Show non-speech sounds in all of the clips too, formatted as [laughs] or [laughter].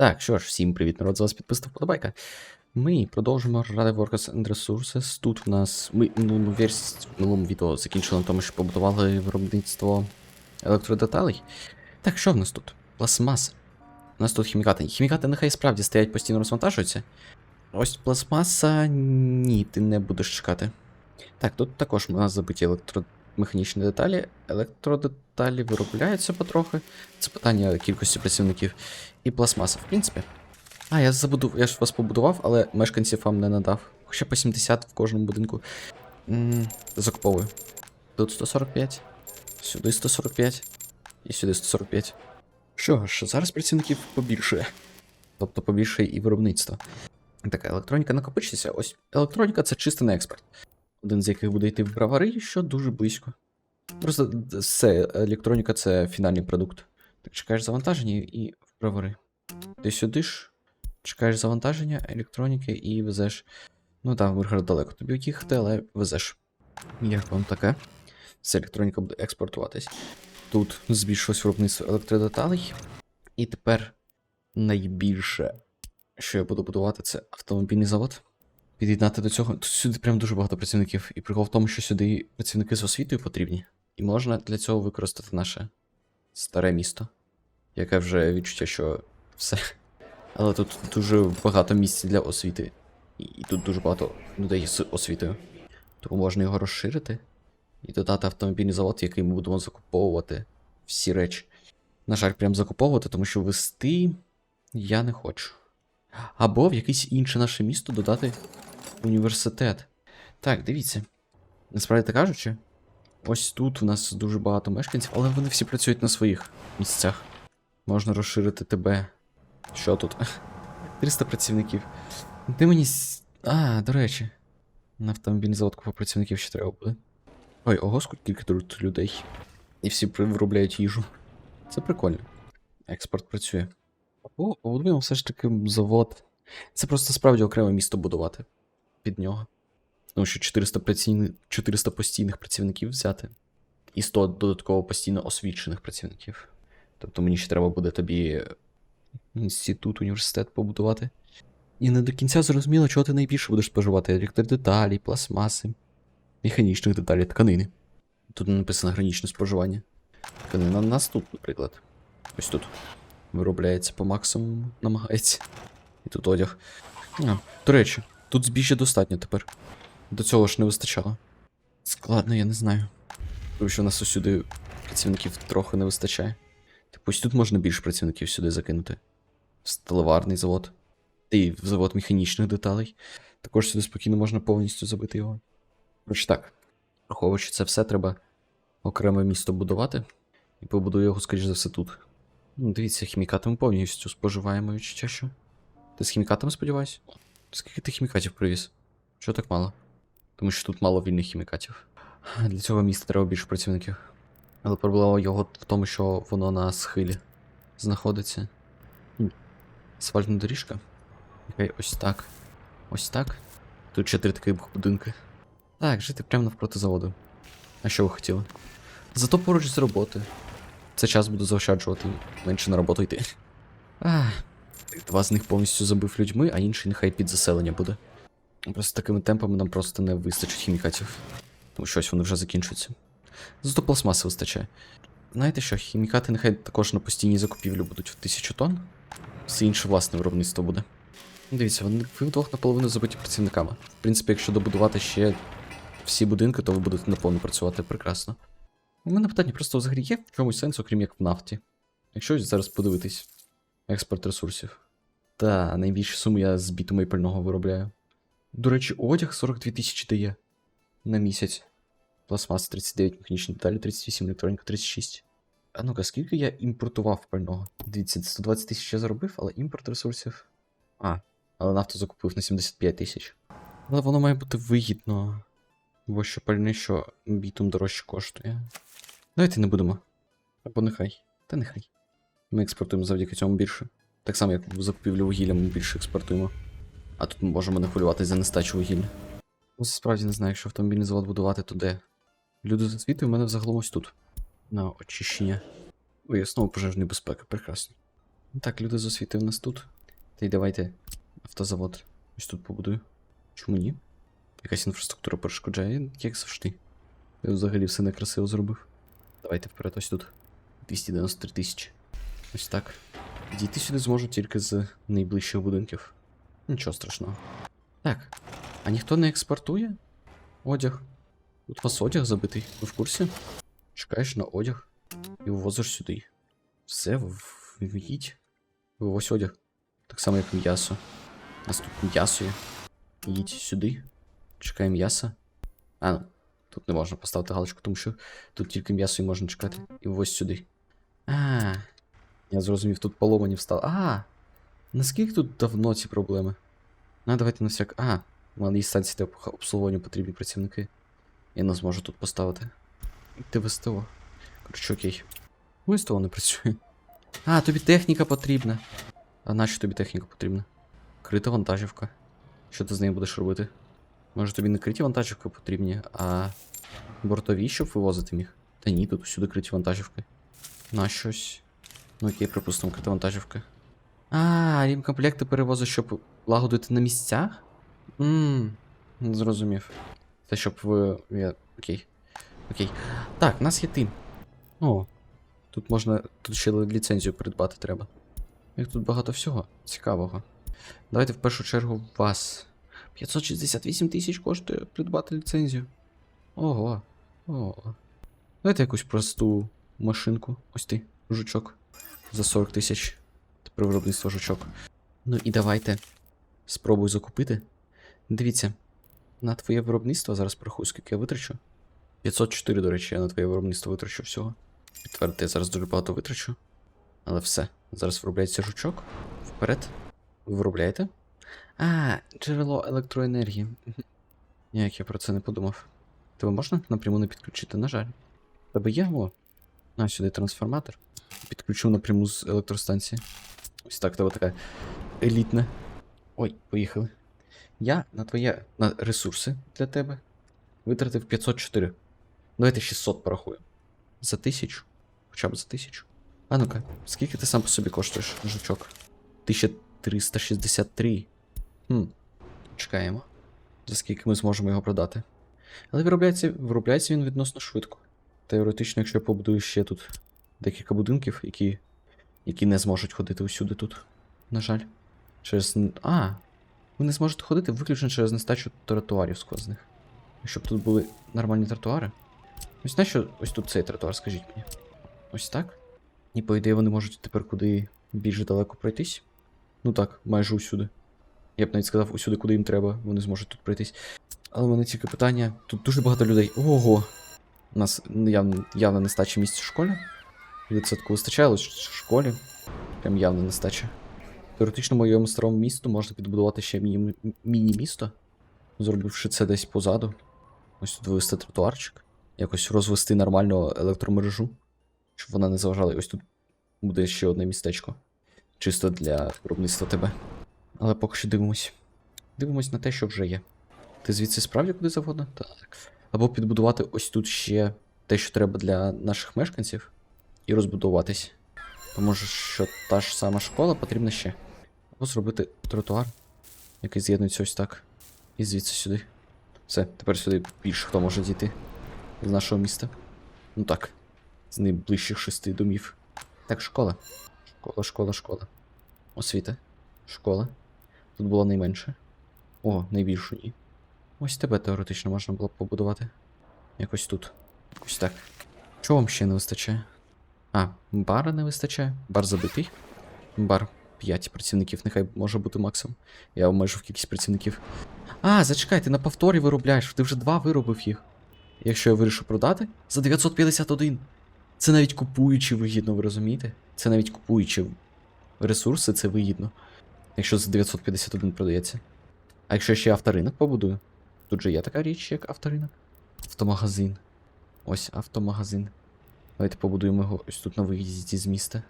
Так, що ж, всім привіт, народ, з вас підписав подобайка. Ми продовжимо грати Workers and Resources. Тут в нас ми минулу версію в минулому відео закінчили на тому, що побудували виробництво електродеталей. Так, що в нас тут? Пластмаса. У нас тут хімікати. Хімікати нехай справді стоять постійно розвантажуються. Ось пластмаса. Ні, ти не будеш чекати. Так, тут також у нас забиті електромеханічні деталі. Електродеталі виробляються потрохи. Це питання кількості працівників. І пластмаса, в принципі. А, я забуду, я ж вас побудував, але мешканців вам не надав. Хоча по 70 в кожному будинку. закуповую. Тут 145, сюди 145 і сюди 145. Що ж, зараз працівників побільшує. Тобто побільшує і виробництво. Така електроніка накопичиться. Ось електроніка це чисто на експорт. Один з яких буде йти в бравари, що дуже близько. Просто все, електроніка це фінальний продукт. Так чекаєш завантаження і в бравари. Ти сюди ж, чекаєш завантаження електроніки і везеш. Ну так, Миргород далеко тобі їхати, але везеш. Як вам таке? Все, електроніка буде експортуватись. Тут збільшилось виробництво електродеталей. І тепер найбільше, що я буду будувати, це автомобільний завод. Під'єднати до цього. Тут сюди прям дуже багато працівників. І прикол в тому, що сюди працівники з освітою потрібні. І можна для цього використати наше старе місто, яке вже відчуття, що все. Але тут дуже багато місць для освіти. І, тут дуже багато людей з освітою. Тому можна його розширити і додати автомобільний завод, який ми будемо закуповувати всі речі. На жаль, прям закуповувати, тому що вести я не хочу. Або в якесь інше наше місто додати університет. Так, дивіться. Насправді так кажучи, ось тут у нас дуже багато мешканців, але вони всі працюють на своїх місцях. Можна розширити тебе. Що тут? [laughs] 300 працівників. Ти мені. А, до речі. На автомобільний завод купа працівників ще треба буде. Ой, ого, скільки тут людей. І всі виробляють їжу. Це прикольно. Експорт працює. О, побудуємо все ж таки завод. Це просто справді окреме місто будувати під нього. Тому що 400, працівни... 400 постійних працівників взяти. І 100 додатково постійно освічених працівників. Тобто мені ще треба буде тобі інститут, університет побудувати. І не до кінця зрозуміло, чого ти найбільше будеш споживати: електродеталі, пластмаси, механічних деталей, тканини. Тут написано гранічне споживання. Тканина у нас тут, наприклад. Ось тут. Виробляється по максимуму, намагається. І тут одяг. А, до речі, тут збіжжя достатньо тепер. До цього ж не вистачало. Складно, я не знаю. Тому що у нас усюди працівників трохи не вистачає. Типу, ось тут можна більше працівників сюди закинути. Сталеварний завод. І в завод механічних деталей. Також сюди спокійно можна повністю забити його. Коротше так. Враховуючи це все, треба окреме місто будувати. І побудую його, скоріш за все, тут. Ну, дивіться, хімікатами повністю споживаємо відчуття, що. Ти з хімікатами сподіваюся? Скільки ти хімікатів привіз? Чого так мало? Тому що тут мало вільних хімікатів. Для цього міста треба більше працівників. Але проблема його в тому, що воно на схилі знаходиться. Асфальтна доріжка. Окей, ось так. Ось так. Тут чотири таких будинки. Так, жити прямо навпроти заводу. А що ви хотіли? Зато поруч з роботи. Це час буду заощаджувати, менше на роботу йти. Ах, два з них повністю забив людьми, а інший нехай під заселення буде. Просто такими темпами нам просто не вистачить хімікатів. Тому що ось вони вже закінчуються. Зато пластмаси вистачає. Знаєте що, хімікати нехай також на постійній закупівлі будуть в тисячу тонн. Все інше власне виробництво буде. Ну, Дивіться, вони ви вдвох наполовину забиті працівниками. В принципі, якщо добудувати ще всі будинки, то ви будете наповну працювати прекрасно. У мене питання просто взагалі є в чомусь сенс, окрім як в нафті. Якщо зараз подивитись, експорт ресурсів. Та, найбільші суми я з бітума і пального виробляю. До речі, одяг 42 тисячі дає на місяць. Пластмас 39, механічні деталі 38, електроніка 36. А ну-ка, скільки я імпортував пального? Дивіться, 120 тисяч я заробив, але імпорт ресурсів. А, але нафту закупив на 75 тисяч. Але воно має бути вигідно. Бо що пальне, що бітум дорожче коштує. Давайте не будемо. Або нехай. Та нехай. Ми експортуємо завдяки цьому більше. Так само, як в закупівлі вугілля ми більше експортуємо. А тут ми можемо не хвилюватися за нестачу вугілля. Ну, справді не знаю, якщо автомобільний завод будувати, то де? Люди з освіти у мене взагалом ось тут. На очищення. Ой, знову пожежної безпеки, прекрасно. Так, люди з освіти в нас тут. Та й давайте автозавод. Ось тут побудую. Чому ні? Якась інфраструктура перешкоджає, як завжди. Я взагалі все некрасиво зробив. Давайте вперед, ось тут. 293 тисячі. Ось так. Дійти сюди зможу тільки з найближчих будинків. Нічого страшного. Так. А ніхто не експортує? Одяг. Тут у вас одяг забитий. Ви в курсі? Чекаєш на одяг і вивозиш сюди. Все, їдь. Вивозь одяг. Так само, як м'ясо. У нас тут м'ясо є. Їдь сюди. Чекай м'яса. А, ну, тут не можна поставити галочку, тому що тут тільки м'ясо і можна чекати. І вивозь сюди. А. Я зрозумів, тут поломані встали. А. Наскільки тут давно ці проблеми? Ну, давайте на всяк. А, у мене є станції для обслуговування потрібні працівники. Я не зможу тут поставити. Ти в СТО. Коротше, окей. Ну, СТО не працює. А, тобі техніка потрібна. А нащо тобі техніка потрібна? Крита вантажівка. Що ти з нею будеш робити? Може тобі не криті вантажівки потрібні, а бортові, щоб вивозити міг? Та ні, тут усюди криті вантажівки. На щось. Ну окей, припустимо, крита вантажівка. А, рімкомплекти перевозить, щоб лагодити на місцях? Ммм, зрозумів. Це щоб ви. Я... Окей. Окей. Так, у нас є тим. О. Тут можна. Тут ще ліцензію придбати треба. Як тут багато всього цікавого. Давайте в першу чергу вас. 568 тисяч коштує придбати ліцензію. Ого. Ого. Давайте якусь просту машинку. Ось ти, жучок. За 40 тисяч. Тепер виробництво жучок. Ну і давайте. Спробуй закупити. Дивіться. На твоє виробництво зараз порахую, скільки я витрачу. 504, до речі, я на твоє виробництво витрачу всього. Підтвердити, я зараз дуже багато витрачу. Але все. Зараз виробляється жучок. Вперед. Ви виробляєте? А, джерело електроенергії. Ніяк я про це не подумав. Тебе можна напряму не підключити, на жаль. Тебе є о. На сюди трансформатор. Підключу напряму з електростанції. Ось так, тебе така елітна. Ой, поїхали. Я на твоє на ресурси для тебе витратив 504. Давайте 600 порахую. За тисячу. Хоча б за тисячу. А ну-ка, скільки ти сам по собі коштуєш, жучок? 1363. Хм. Чекаємо. За скільки ми зможемо його продати. Але виробляється, виробляється він відносно швидко. Теоретично, якщо я побудую ще тут декілька будинків, які, які не зможуть ходити усюди тут. На жаль. Через. А! Ви не зможете ходити виключно через нестачу тротуарів сквозних. Щоб тут були нормальні тротуари. Ось на що ось тут цей тротуар, скажіть мені. Ось так? І по ідеї вони можуть тепер куди більш далеко пройтись. Ну так, майже усюди. Я б навіть сказав, усюди, куди їм треба, вони зможуть тут пройтись. Але в мене тільки питання. Тут дуже багато людей. Ого! У нас явно, явно нестача місць в школі. Відсотку вистачає лише в школі. Прям явно нестача. Теоретично моєму старому місту можна підбудувати ще міні- міні-місто, зробивши це десь позаду. Ось тут вивести тротуарчик. Якось розвести нормально електромережу, щоб вона не заважала. І Ось тут буде ще одне містечко. Чисто для виробництва тебе. Але поки що дивимось. Дивимось на те, що вже є. Ти звідси справді куди завгодно? Так. Або підбудувати ось тут ще те, що треба для наших мешканців, і розбудуватись. Тому що та ж сама школа потрібна ще. Або зробити тротуар, який з'єднується ось так. І звідси сюди. Все, тепер сюди більше хто може дійти з нашого міста. Ну так. З найближчих шести домів. Так, школа. Школа, школа, школа. Освіта. Школа. Тут було найменше. О, найбільшу ні. Ось тебе теоретично можна було б побудувати. Якось тут. Ось так. Чого вам ще не вистачає? А, бара не вистачає. Бар забитий. Бар 5 працівників, нехай може бути максимум. Я обмежив кількість працівників. А, зачекай, ти на повторі виробляєш, ти вже два виробив їх. Якщо я вирішу продати, за 951. Це навіть купуючи вигідно, ви розумієте? Це навіть купуючи ресурси, це вигідно. Якщо за 951 продається. А якщо ще авторинок побудую? Тут же є така річ, як авторинок. Автомагазин. Ось автомагазин. Давайте побудуємо його ось тут на виїзді з міста.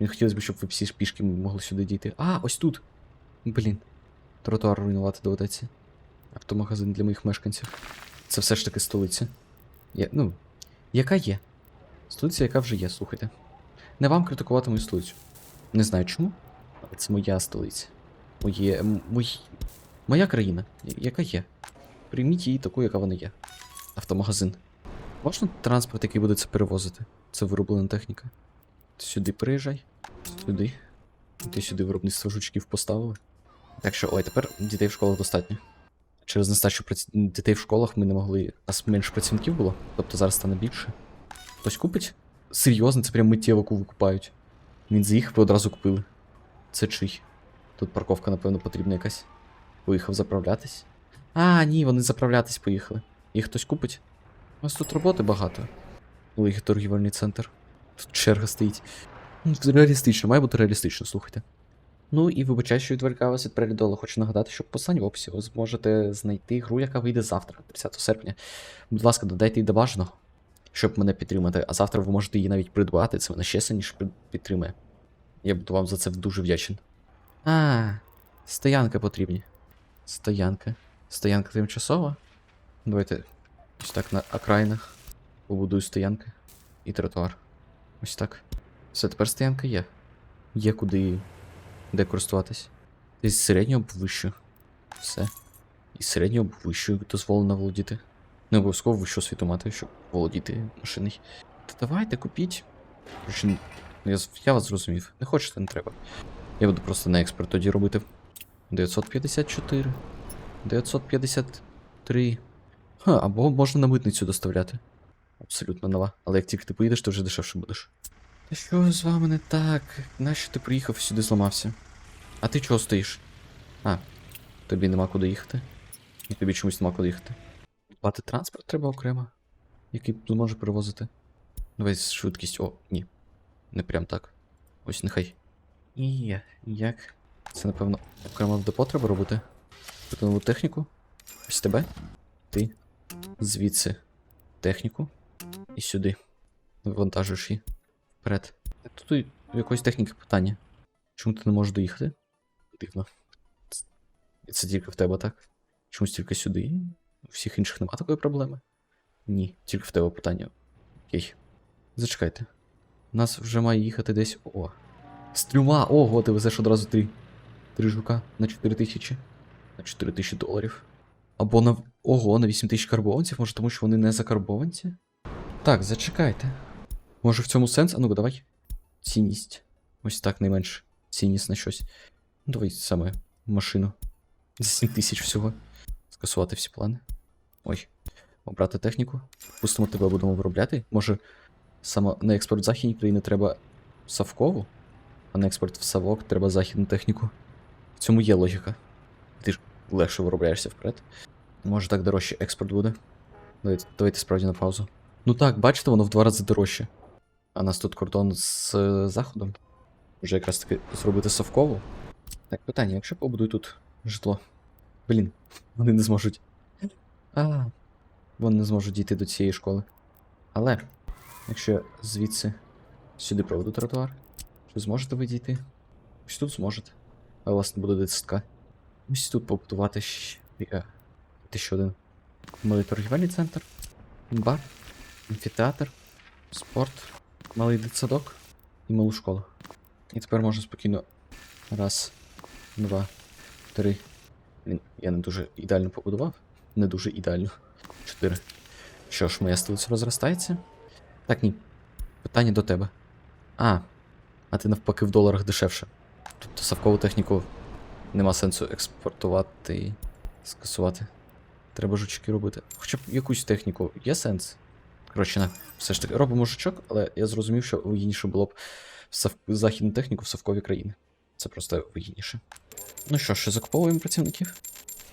Мені хотілося б, щоб ви всі ж пішки могли сюди дійти. А, ось тут. Блін. Тротуар руйнувати доведеться. Автомагазин для моїх мешканців. Це все ж таки столиця. Я, ну, яка є? Столиця, яка вже є, слухайте. Не вам критикувати мою столицю. Не знаю чому, це моя столиця. Моє. Мої... Моя країна, яка є. Прийміть її таку, яка вона є. Автомагазин. Можна транспорт, який буде це перевозити? Це вироблена техніка. Сюди приїжджай. Сюди. Ти сюди виробництво жучків поставили. Так що, ой, тепер дітей в школах достатньо. Через нестачу праці... дітей в школах ми не могли. Нас менше працівників було, тобто зараз стане більше. Хтось купить? Серйозно, це прям миттєво ку- викупають. Він заїхав і одразу купили. Це чий? Тут парковка, напевно, потрібна якась. Поїхав заправлятись. А, ні, вони заправлятись поїхали. Їх хтось купить? У нас тут роботи багато. Великий торгівельний центр. Тут черга стоїть. Ну, Реалістично, має бути реалістично, слухайте. Ну і вибачаю, що відволікаю вас від перегляду, хочу нагадати, що в посланні в описі ви зможете знайти гру, яка вийде завтра, 30 серпня. Будь ласка, додайте її до бажаного, щоб мене підтримати, а завтра ви можете її навіть придбати, це мене ще сильніше під- підтримує. Я буду вам за це дуже вдячен. А, стоянки потрібні. Стоянка. Стоянка тимчасова. Давайте ось так на окраїнах побудую стоянки і тротуар. Ось так. Все, тепер стоянка є. Є куди де користуватись. Із середнього вищу. Все. Із середнього вищою дозволено володіти. Не обов'язково вищу освіту мати, щоб володіти машиною. Та давайте купіть. Я, я вас зрозумів. Не хочете, не треба. Я буду просто на експорт тоді робити. 954. 953. Ха, або можна на митницю доставляти. Абсолютно нова. Але як тільки ти поїдеш, то вже дешевше будеш. Та що з вами не так? Нащо ти приїхав і сюди зламався? А ти чого стоїш? А, тобі нема куди їхати. І тобі чомусь нема куди їхати. Плати транспорт треба окремо, який зможе перевозити. Давай швидкість. О, ні. Не прям так. Ось нехай. І як? Це, напевно, окремо в депо треба робити. Тут нову техніку. Ось тебе. Ти. Звідси. Техніку. І сюди. Вивантажуєш її. Вперед. Тут і якоїсь техніки питання. Чому ти не можеш доїхати? Дивно. І це тільки в тебе, так? Чомусь тільки сюди. У всіх інших нема такої проблеми? Ні, тільки в тебе питання. Окей. Зачекайте. Нас вже має їхати десь. О. З трьома! Ого, ти везеш одразу три. Три жука на 4 тисячі. На 4 тисячі доларів. Або на. Ого, на 8 тисяч карбованців, може тому що вони не закарбованці? Так, зачекайте. Може в цьому сенс? А ну-ка, давай. Цінність. Ось так найменше. Цінність на щось. Ну, давай саме машину. За 7 тисяч всього. Скасувати всі плани. Ой. Обрати техніку. Пустимо тебе будемо виробляти. Може, саме на експорт західні країни треба Савкову, а на експорт в Савок треба західну техніку. В цьому є логіка. Ти ж легше виробляєшся вперед. Може так дорожче експорт буде. Давайте, давайте справді на паузу. Ну так, бачите, воно в два рази дорожче. А нас тут кордон з е, заходом. Вже якраз таки зробити совкову. Так, питання, якщо побудую тут житло. Блін, вони не зможуть. А, вони не зможуть дійти до цієї школи. Але, якщо звідси сюди проведу тротуар, чи зможете ви дійти? Ось тут зможете. А у вас не буде дитсадка. Ось тут побудувати ще. е, ще один. Малий торгівельний центр, бар, амфітеатр, спорт, малий дитсадок і малу школу. І тепер можна спокійно. Раз, два, три. Блін, я не дуже ідеально побудував. Не дуже ідеально. Чотири. Що ж, моя столиця розростається? Так, ні. Питання до тебе. А. А ти навпаки в доларах дешевше. Тобто савкову техніку нема сенсу експортувати і скасувати. Треба жучки робити. Хоча б якусь техніку є сенс. Коротше, на, все ж таки робимо жучок, але я зрозумів, що вигідніше було б сав... західну техніку в совкові країни. Це просто вигідніше. Ну що ж, закуповуємо працівників.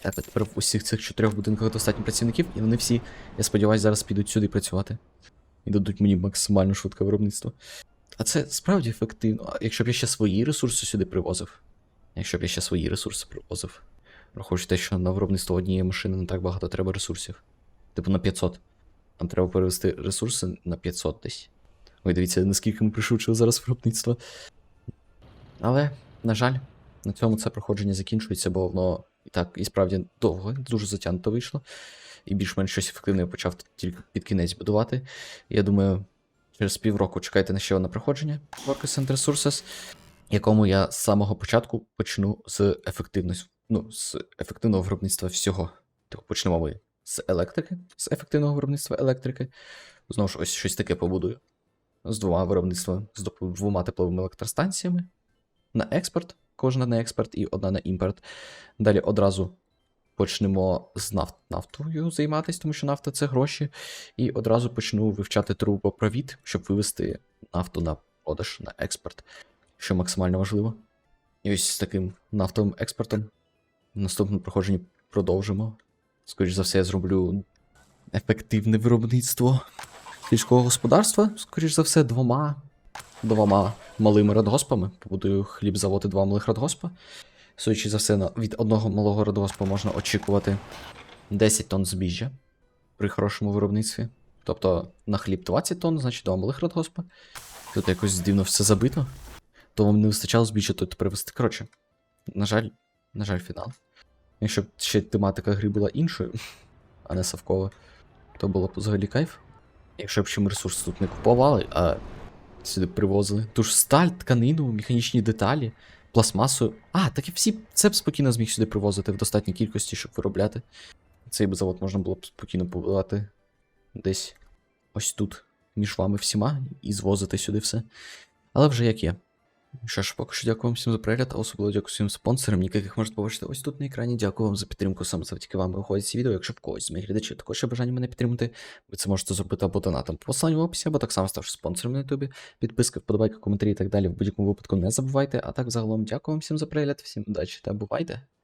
Так, тепер в усіх цих чотирьох будинках достатньо працівників, і вони всі, я сподіваюся, зараз підуть сюди працювати. І дадуть мені максимально швидке виробництво. А це справді ефективно. Якщо б я ще свої ресурси сюди привозив. Якщо б я ще свої ресурси привозив. Враховуючи те, що на виробництво однієї машини не так багато треба ресурсів. Типу на 500. Нам треба перевести ресурси на 500 десь. Ой, дивіться, наскільки ми пришвидшили зараз виробництво. Але, на жаль, на цьому це проходження закінчується, бо воно і так і справді довго, дуже затягнуто вийшло. І більш-менш щось ефективне почав тільки під кінець будувати. Я думаю, через півроку чекайте на ще одне проходження Workers and Resources. якому я з самого початку почну з ефективності, ну, з ефективного виробництва всього. Так почнемо ми з електрики, з ефективного виробництва електрики. Знову ж ось щось таке побудую. З двома виробництвами, з двома тепловими електростанціями на експорт, кожна на експорт і одна на імпорт. Далі одразу почнемо з нафт, нафтою займатися, тому що нафта це гроші. І одразу почну вивчати трубопровід, щоб вивести нафту на продаж на експорт, що максимально важливо. І ось з таким нафтовим експортом в наступному проходженні продовжимо. Скоріше за все, я зроблю ефективне виробництво сільського господарства, скоріш за все, двома, двома малими радгоспами. Побудую хлібзавод і два малих радгоспа. Судячи за все, від одного малого радгоспа можна очікувати 10 тонн збіжжя при хорошому виробництві. Тобто на хліб 20 тонн, значить два малих радгоспа. Тут якось дивно все забито. То вам не вистачало збіжжя, то привезти. Коротше, на жаль, на жаль, фінал. Якщо б ще тематика гри була іншою, [laughs] а не совкова, то було б взагалі кайф. Якщо б ще ми ресурси тут не купували, а сюди привозили. Ту ж сталь, тканину, механічні деталі, пластмасу. А, так і всі це б спокійно зміг сюди привозити в достатній кількості, щоб виробляти. Цей би завод можна було б спокійно побувати десь ось тут, між вами всіма, і звозити сюди все. Але вже як є. Що ж, поки що дякую вам всім за перегляд, а особливо дякую всім спонсорам, яких можете побачити ось тут на екрані. Дякую вам за підтримку, саме завдяки вам виходять ці відео. Якщо в когось з моїх глядачів також є бажання мене підтримати, ви це можете зробити або донатом по посиланню в описі, або так само ставши спонсором на ютубі. Підписки, вподобайки, коментарі і так далі. В будь-якому випадку не забувайте. А так загалом дякую вам всім за перегляд, всім удачі та бувайте!